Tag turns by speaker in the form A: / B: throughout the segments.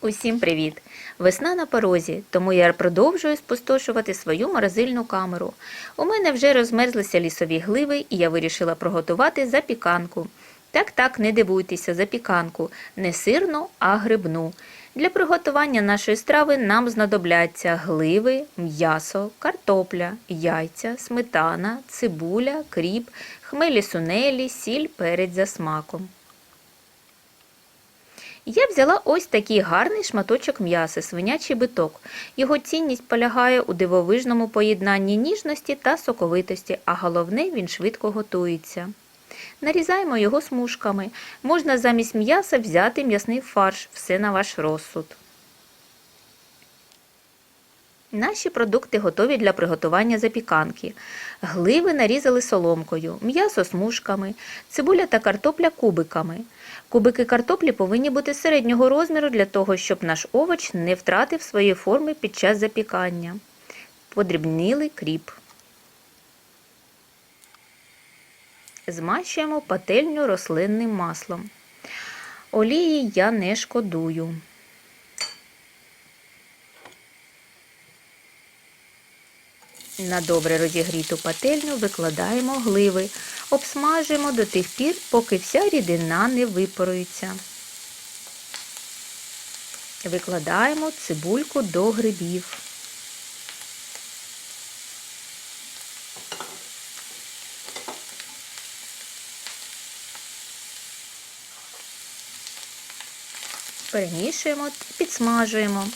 A: Усім привіт! Весна на порозі, тому я продовжую спустошувати свою морозильну камеру. У мене вже розмерзлися лісові гливи, і я вирішила приготувати запіканку. Так, так, не дивуйтеся, запіканку, не сирну, а грибну. Для приготування нашої страви нам знадобляться гливи, м'ясо, картопля, яйця, сметана, цибуля, кріп, хмелі сунелі, сіль, перець за смаком. Я взяла ось такий гарний шматочок м'яса, свинячий биток. Його цінність полягає у дивовижному поєднанні ніжності та соковитості, а головне він швидко готується. Нарізаємо його смужками. Можна замість м'яса взяти м'ясний фарш, все на ваш розсуд. Наші продукти готові для приготування запіканки. Гливи нарізали соломкою, м'ясо смужками, цибуля та картопля кубиками. Кубики картоплі повинні бути середнього розміру для того, щоб наш овоч не втратив своєї форми під час запікання. Подрібнили кріп. Змащуємо пательню рослинним маслом. Олії я не шкодую. На добре розігріту пательню викладаємо гливи, обсмажуємо до тих пір, поки вся рідина не випарується. Викладаємо цибульку до грибів. Перемішуємо, підсмажуємо.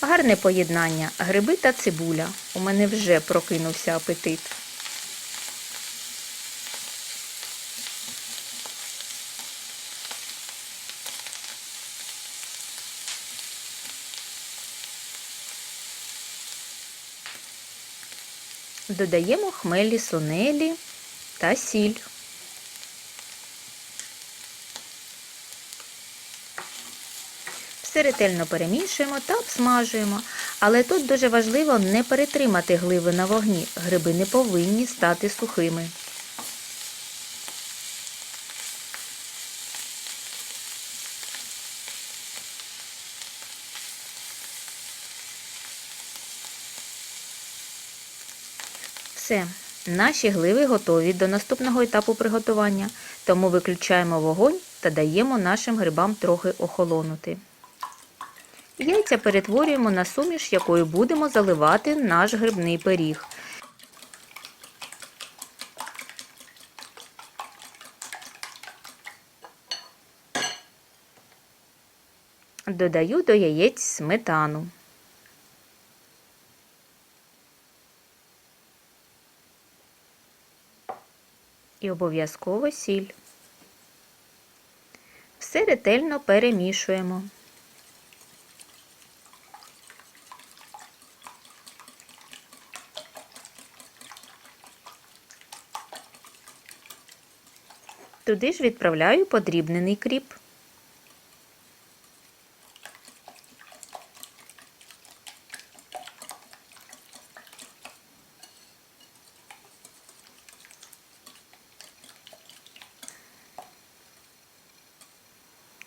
A: Гарне поєднання гриби та цибуля. У мене вже прокинувся апетит. Додаємо хмелі сунелі та сіль. Все ретельно перемішуємо та обсмажуємо. Але тут дуже важливо не перетримати гливи на вогні. Гриби не повинні стати сухими. Все, наші гливи готові до наступного етапу приготування, тому виключаємо вогонь та даємо нашим грибам трохи охолонути. Яйця перетворюємо на суміш, якою будемо заливати наш грибний пиріг. Додаю до яєць сметану. І обов'язково сіль. Все ретельно перемішуємо. Туди ж відправляю подрібнений кріп.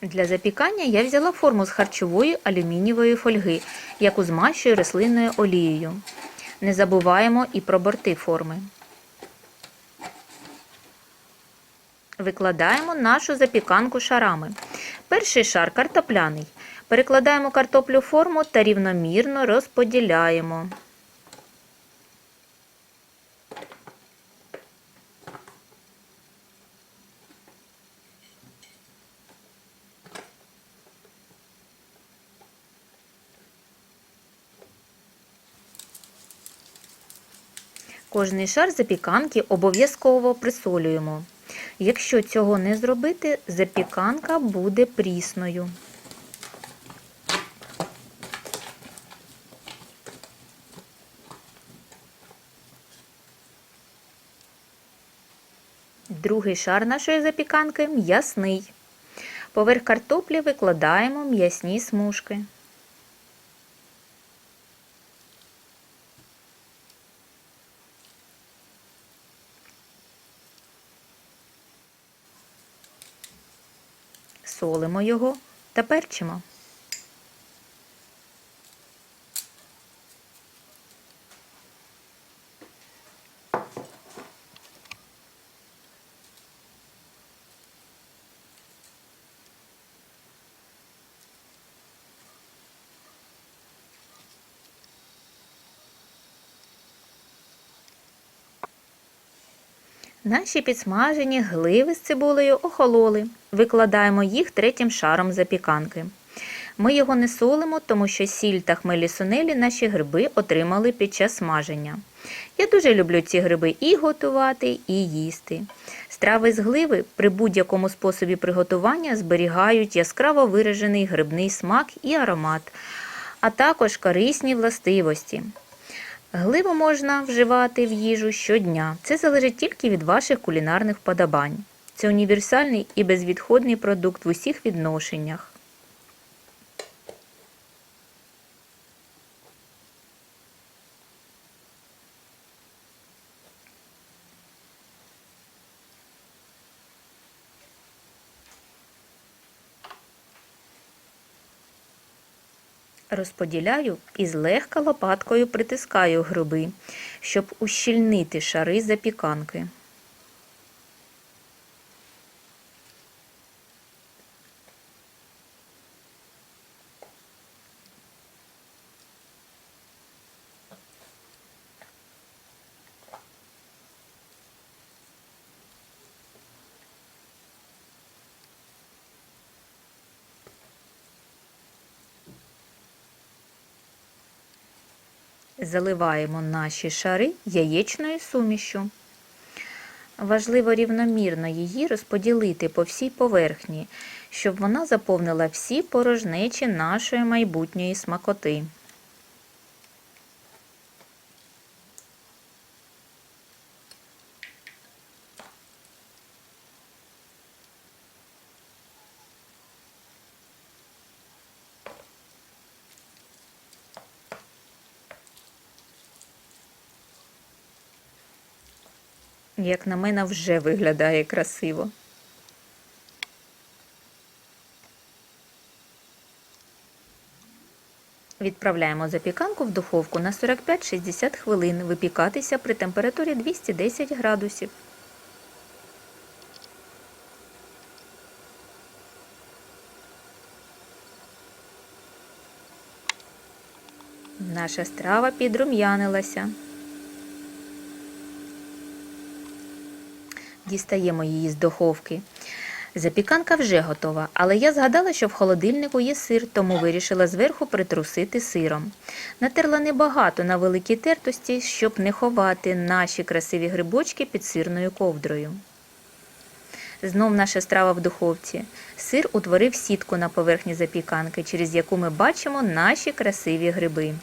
A: Для запікання я взяла форму з харчової алюмінієвої фольги, яку змащую рослинною олією. Не забуваємо і про борти форми. Викладаємо нашу запіканку шарами. Перший шар картопляний. Перекладаємо картоплю в форму та рівномірно розподіляємо. Кожний шар запіканки обов'язково присолюємо. Якщо цього не зробити, запіканка буде прісною. Другий шар нашої запіканки м'ясний. Поверх картоплі викладаємо м'ясні смужки. солимо його та перчимо. Наші підсмажені гливи з цибулею охололи. Викладаємо їх третім шаром запіканки. Ми його не солимо, тому що сіль та хмелі сунелі наші гриби отримали під час смаження. Я дуже люблю ці гриби і готувати, і їсти. Страви з гливи при будь-якому способі приготування зберігають яскраво виражений грибний смак і аромат, а також корисні властивості. Гливу можна вживати в їжу щодня. Це залежить тільки від ваших кулінарних вподобань. Це універсальний і безвідходний продукт в усіх відношеннях. Розподіляю і злегка лопаткою притискаю гриби, щоб ущільнити шари запіканки. Заливаємо наші шари яєчною сумішю. Важливо рівномірно її розподілити по всій поверхні, щоб вона заповнила всі порожнечі нашої майбутньої смакоти. Як на мене, вже виглядає красиво. Відправляємо запіканку в духовку на 45-60 хвилин випікатися при температурі 210 градусів. Наша страва підрум'янилася. Дістаємо її з духовки. Запіканка вже готова, але я згадала, що в холодильнику є сир, тому вирішила зверху притрусити сиром. Натерла небагато на великій тертості, щоб не ховати наші красиві грибочки під сирною ковдрою. Знов наша страва в духовці. Сир утворив сітку на поверхні запіканки, через яку ми бачимо наші красиві гриби.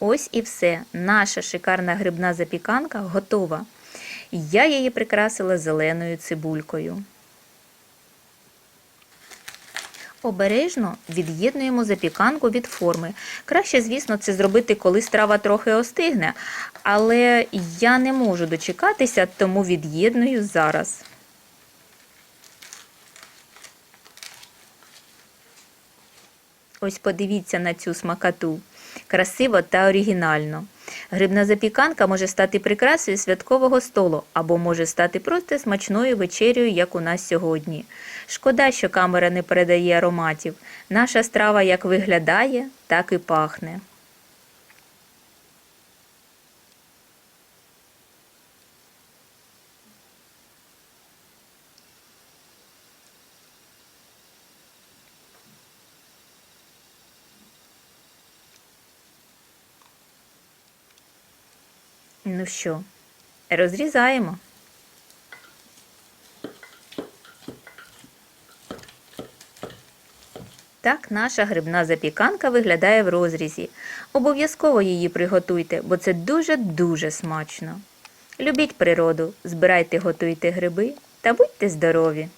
A: Ось і все. Наша шикарна грибна запіканка готова. Я її прикрасила зеленою цибулькою. Обережно від'єднуємо запіканку від форми. Краще, звісно, це зробити, коли страва трохи остигне, але я не можу дочекатися, тому від'єдную зараз. Ось подивіться на цю смакату. Красиво та оригінально. Грибна запіканка може стати прикрасою святкового столу або може стати просто смачною вечерею, як у нас сьогодні. Шкода, що камера не передає ароматів. Наша страва як виглядає, так і пахне. Ну що, розрізаємо. Так наша грибна запіканка виглядає в розрізі. Обов'язково її приготуйте, бо це дуже-дуже смачно. Любіть природу, збирайте, готуйте гриби та будьте здорові!